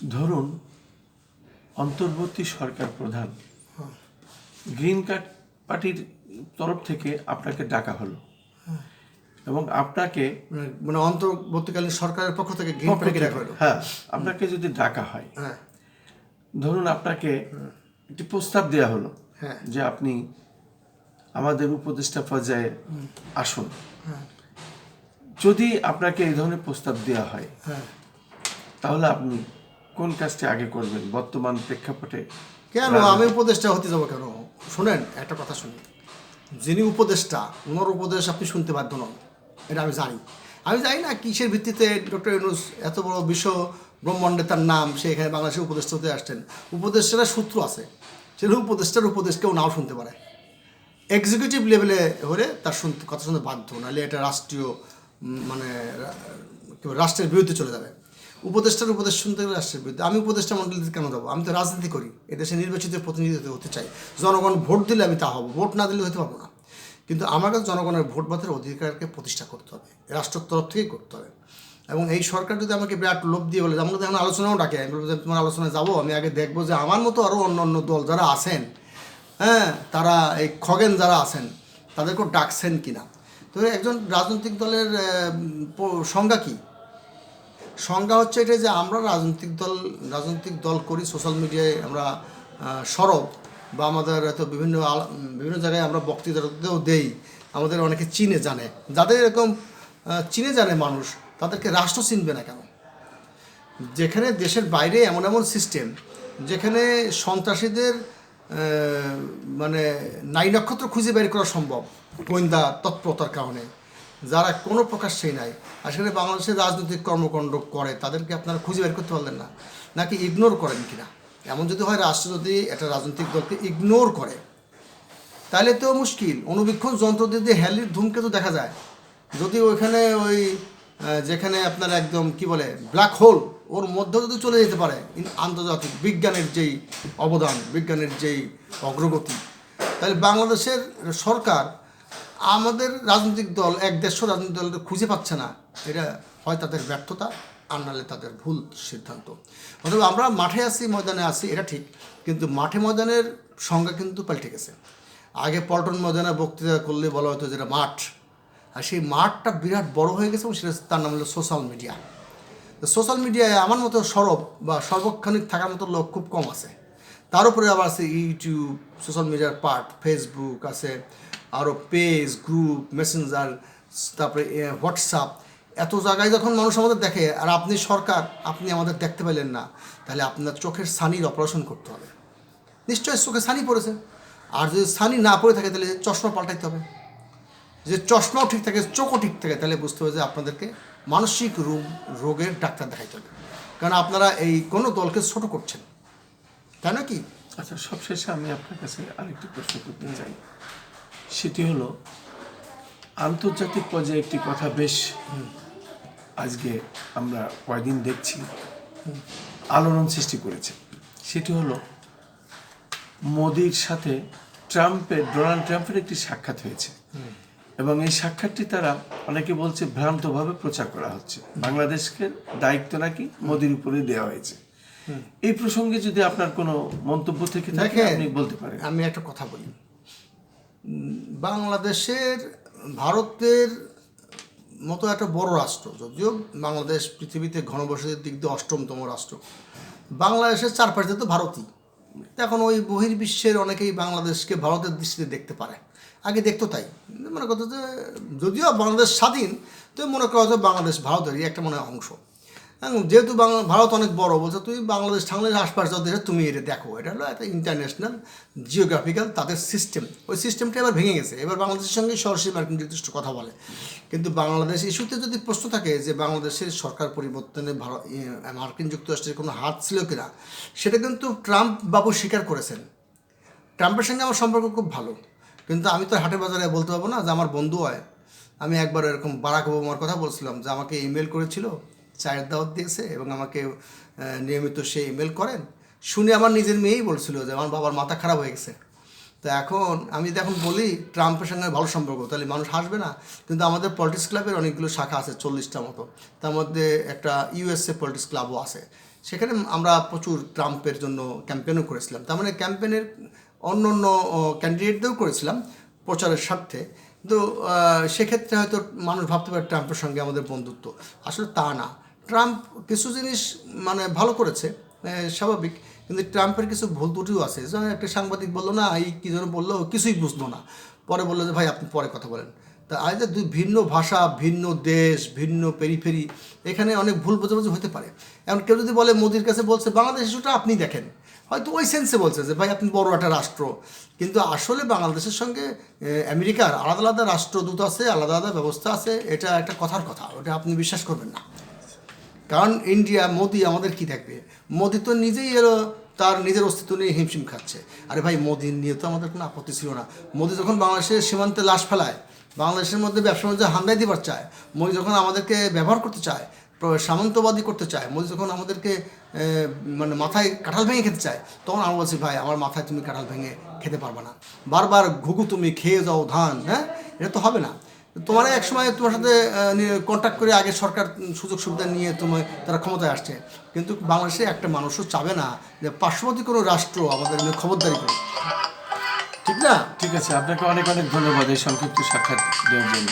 ধরুন অন্তর্বর্তী সরকার প্রধান গ্রিন কার্ড পার্টির তরফ থেকে আপনাকে ডাকা হলো এবং আপনাকে মানে- অন্তর্বর্তীকালীন সরকারের পক্ষ থেকে গ্রিন পার্টি ডাকা হলো? হ্যাঁ আপনাকে যদি ডাকা হয় হ্যাঁ। ধরুন আপনাকে একটি প্রস্তাব দেওয়া হলো হ্যাঁ। যে আপনি আমাদের উপদেষ্টা পর্যায়ে আসুন। হ্যাঁ। যদি আপনাকে এই ধরনের প্রস্তাব দেওয়া হয় হ্যাঁ। তাহলে আপনি কোন কাজটি আগে করবেন? বর্তমান প্রেক্ষাপটে কেন? আমি উপদেষ্টা হতে যাব কেন? শোনেন একটা কথা শুনি। যিনি উপদেষ্টা ওনার উপদেশ আপনি শুনতে বাধ্য নন। এটা আমি জানি। আমি জানি না কিসের ভিত্তিতে ডক্টর ইউনুস এত বড় বিশ্ব ব্রহ্মাণ্ডে তার নাম সে এখানে বাংলাদেশে উপদেষ্টা হতে আসছেন। উপদেষ্টারা সূত্র আছে। সেটা উপদেষ্টার উপদেশ কেউ নাও শুনতে পারে। এক্সিকিউটিভ লেভেলে হলে তার শুনতে কথা শুনতে বাধ্য। নাহলে এটা রাষ্ট্রীয় মানে রাষ্ট্রের বিরুদ্ধে চলে যাবে। উপদেষ্টার উপদেশ শুনতে গেলে রাষ্ট্রের বিরুদ্ধে আমি উপদেষ্টা মন্ডলীতে কেন যাব? আমি তো রাজনীতি করি। এদেশে নির্বাচিত প্রতিনিধিত্ব হতে চাই। জনগণ ভোট দিলে আমি তা হব। ভোট না দিলে হতে পারব না। কিন্তু আমার কাছে জনগণের ভোট বাতের অধিকারকে প্রতিষ্ঠা করতে হবে। রাষ্ট্রের তরফ থেকেই করতে হবে। এবং এই সরকার যদি আমাকে বিরাট লোভ দিয়ে বলে, আমরা এখন আলোচনাও ডাকে। আমি বলব যে তোমার আলোচনায় যাব। আমি আগে দেখব যে, আমার মতো আরও অন্য অন্য দল যারা আছেন হ্যাঁ তারা এই খগেন যারা আছেন, তাদেরকেও ডাকছেন কিনা? তো একজন রাজনৈতিক দলের সংজ্ঞা কি? সংজ্ঞা হচ্ছে এটা যে আমরা রাজনৈতিক দল রাজনৈতিক দল করি সোশ্যাল মিডিয়ায় আমরা সরব বা আমাদের হয়তো বিভিন্ন বিভিন্ন জায়গায় আমরা বক্তৃতাতেও দেই, আমাদের অনেকে চিনে জানে। যাদের এরকম চিনে জানে মানুষ, তাদেরকে রাষ্ট্র চিনবে না কেন? যেখানে দেশের বাইরে এমন এমন সিস্টেম যেখানে সন্ত্রাসীদের মানে নাই নক্ষত্র খুঁজে বের করা সম্ভব, গোয়েন্দা তৎপরতার কারণে। যারা কোনো প্রকার সেই নাই সেখানে বাংলাদেশের রাজনৈতিক কর্মকাণ্ড করে, তাদেরকে আপনারা খুঁজে বের করতে পারলেন না, নাকি ইগনোর করেন কিনা? এমন যদি হয়, রাষ্ট্র যদি একটা রাজনৈতিক দলকে ইগনোর করে, তাহলে তো মুশকিল। অনুবীক্ষণ যন্ত্র দিয়ে হ্যালির ধূমকেতু দেখা যায়। যদি ওইখানে ওই যেখানে আপনার একদম কি বলে ব্ল্যাক হোল ওর মধ্যে যদি চলে যেতে পারে আন্তর্জাতিক বিজ্ঞানের যেই অবদান, বিজ্ঞানের যেই অগ্রগতি, তাহলে বাংলাদেশের সরকার আমাদের রাজনৈতিক দল, এক দেড়শো রাজনৈতিক দল খুঁজে পাচ্ছে না। এটা হয় তাদের ব্যর্থতা, আর নাহলে তাদের ভুল সিদ্ধান্ত। অথবা আমরা মাঠে আছি, ময়দানে আছি, এটা ঠিক, কিন্তু মাঠে ময়দানের সংজ্ঞা কিন্তু পাল্টে গেছে। আগে পল্টন ময়দানে বক্তৃতা করলে বলা হতো যেটা মাঠ। আর সেই মাঠটা বিরাট বড় হয়ে গেছে এবং সেটা তার নাম হলো সোশ্যাল মিডিয়া সোশ্যাল মিডিয়ায় আমার মতো সরব বা সর্বক্ষণিক থাকার মতো লোক খুব কম আছে। তার উপরে আবার আছে ইউটিউব সোশ্যাল মিডিয়ার পার্ট ফেসবুক আছে। আরও পেজ গ্রুপ মেসেঞ্জার তারপরে হোয়াটসঅ্যাপ এত জায়গায় যখন মানুষ আমাদের দেখে, আর আপনি সরকার, আপনি আমাদের দেখতে পেলেন না, তাহলে আপনার চোখের সানির অপারেশন করতে হবে। নিশ্চয়ই চোখে সানি পড়েছে। আর যদি সানি না পড়ে থাকে, তাহলে চশমা পাল্টাইতে হবে। যে চশমাও ঠিক থাকে, চোখও ঠিক থাকে, তাহলে বুঝতে হবে যে আপনাদেরকে মানসিক রোগ রোগের ডাক্তার দেখাইতে হবে। কারণ আপনারা এই কোনো দলকে ছোট করছেন। তাই না কি? আচ্ছা সবশেষে আমি আপনার কাছে আরেকটি প্রশ্ন করতে চাই। সেটি হলো আন্তর্জাতিক পর্যায়ে একটি কথা বেশ আজকে আমরা কয়দিন দেখছি আলোড়ন সৃষ্টি করেছে। সেটি হলো মোদির সাথে ট্রাম্পের ডোনাল্ড ট্রাম্পের একটি সাক্ষাৎ হয়েছে। এবং এই সাক্ষাৎটি তারা অনেকে বলছে ভ্রান্তভাবে প্রচার করা হচ্ছে। বাংলাদেশকে দায়িত্ব নাকি মোদির উপরে দেওয়া হয়েছে? এই প্রসঙ্গে যদি আপনার কোনো মন্তব্য থেকে থাকে আপনি বলতে পারেন। আমি একটা কথা বলি। বাংলাদেশের, ভারতের মতো একটা বড় রাষ্ট্র, যদিও বাংলাদেশ পৃথিবীতে ঘনবসতির দিক দিয়ে অষ্টমতম রাষ্ট্র। বাংলাদেশের চারপাশে তো ভারতই। এখন ওই বহির্বিশ্বের অনেকেই বাংলাদেশকে ভারতের দৃষ্টিতে দেখতে পারে। আগে দেখতো তাই। মনে করতো যে, যদিও বাংলাদেশ স্বাধীন, তো মনে করা হতো বাংলাদেশ ভারতেরই একটা মনে অংশ। যেহেতু বাংলা ভারত অনেক বড়, বলছে তুই বাংলাদেশ বাংলাদেশ আশপাশ যত দেশে, তুমি এটা দেখো। এটা হলো একটা ইন্টারন্যাশনাল জিওগ্রাফিক্যাল তাদের সিস্টেম ওই সিস্টেমটা এবার ভেঙে গেছে। এবার বাংলাদেশের সঙ্গে সরাসরি মার্কিন যুক্তরাষ্ট্র কথা বলে। কিন্তু বাংলাদেশ ইস্যুতে যদি প্রশ্ন থাকে যে বাংলাদেশের সরকার পরিবর্তনে ভারত মার্কিন যুক্তরাষ্ট্রের কোনো হাত ছিল কিনা, সেটা কিন্তু ট্রাম্প বাবু স্বীকার করেছেন। ট্রাম্পের সঙ্গে আমার সম্পর্ক খুব ভালো। কিন্তু আমি তো হাটে বাজারে বলতে পারব না যে আমার বন্ধু হয়। আমি একবার এরকম বারাক ওবামার কথা বলছিলাম যে আমাকে ইমেল করেছিল। চায়ের দাওয়াত দিয়েছে এবং আমাকে নিয়মিত সে ইমেল করেন। শুনে আমার নিজের মেয়েই বলছিল যে আমার বাবার মাথা খারাপ হয়ে গেছে। তো এখন আমি যদি এখন বলি ট্রাম্পের সঙ্গে ভালো সম্পর্ক, তাহলে মানুষ হাসবে না। কিন্তু আমাদের পলিটিক্স ক্লাবের অনেকগুলো শাখা আছে চল্লিশটা মতো। তার মধ্যে একটা ইউএসএ পলিটিক্স ক্লাবও আছে। সেখানে আমরা প্রচুর ট্রাম্পের জন্য ক্যাম্পেনও করেছিলাম। তার মানে ক্যাম্পেনের অন্য অন্য ক্যান্ডিডেটদেরও করেছিলাম প্রচারের স্বার্থে। কিন্তু সেক্ষেত্রে হয়তো মানুষ ভাবতে পারে ট্রাম্পের সঙ্গে আমাদের বন্ধুত্ব। আসলে তা না। ট্রাম্প কিছু জিনিস মানে ভালো করেছে স্বাভাবিক। কিন্তু ট্রাম্পের কিছু ভুল ত্রুটিও আছে। যেমন একটা সাংবাদিক বলল, না, এই কী যেন বলল, কিছুই বুঝলো না। পরে বলল যে, ভাই, আপনি পরে কথা বলেন। তা আজ দুই ভিন্ন ভাষা, ভিন্ন দেশ, ভিন্ন পেরিফেরি এখানে অনেক ভুল বোঝাবুঝি হতে পারে। এমন কেউ যদি বলে, মোদির কাছে বলছে, বাংলাদেশ ইস্যুটা আপনি দেখেন। হয়তো ওই সেন্সে বলছে যে, ভাই, আপনি বড় একটা রাষ্ট্র। কিন্তু আসলে বাংলাদেশের সঙ্গে আমেরিকার আলাদা আলাদা রাষ্ট্রদূত আছে, আলাদা আলাদা ব্যবস্থা আছে, এটা একটা কথার কথা, ওটা আপনি বিশ্বাস করবেন না। কারণ ইন্ডিয়া, মোদি আমাদের কি থাকবে মোদি তো নিজেই এলো, তার নিজের অস্তিত্ব নিয়ে হিমশিম খাচ্ছে। আরে ভাই মোদি নিয়ে তো আমাদের কোনো আপত্তি ছিল না। মোদি যখন বাংলাদেশের সীমান্তে লাশ ফেলায়, বাংলাদেশের মধ্যে ব্যবসা বাণিজ্য হামলায় দিবার চায়। মোদি যখন আমাদেরকে ব্যবহার করতে চায় সামন্তবাদী করতে চায়, মোদি যখন আমাদেরকে মানে মাথায় কাঁঠাল ভেঙে খেতে চায়, তখন আমি বলছি, ভাই, আমার মাথায় তুমি কাঁঠাল ভেঙে খেতে পারবে না। বারবার ঘুঘু তুমি খেয়ে যাও ধান হ্যাঁ? এটা তো হবে না। তোমার এক সময় তোমার সাথে কন্ট্যাক্ট করে আগে সরকার সুযোগ সুবিধা নিয়ে তোমার তারা ক্ষমতায় আসছে। কিন্তু বাংলাদেশে একটা মানুষও চাবে না যে পার্শ্ববর্তী কোনো রাষ্ট্র আমাদের নিয়ে খবরদারি করে ঠিক না? ঠিক আছে আপনাকে অনেক অনেক ধন্যবাদ এই সংক্ষিপ্ত সাক্ষাৎ দেওয়ার জন্য.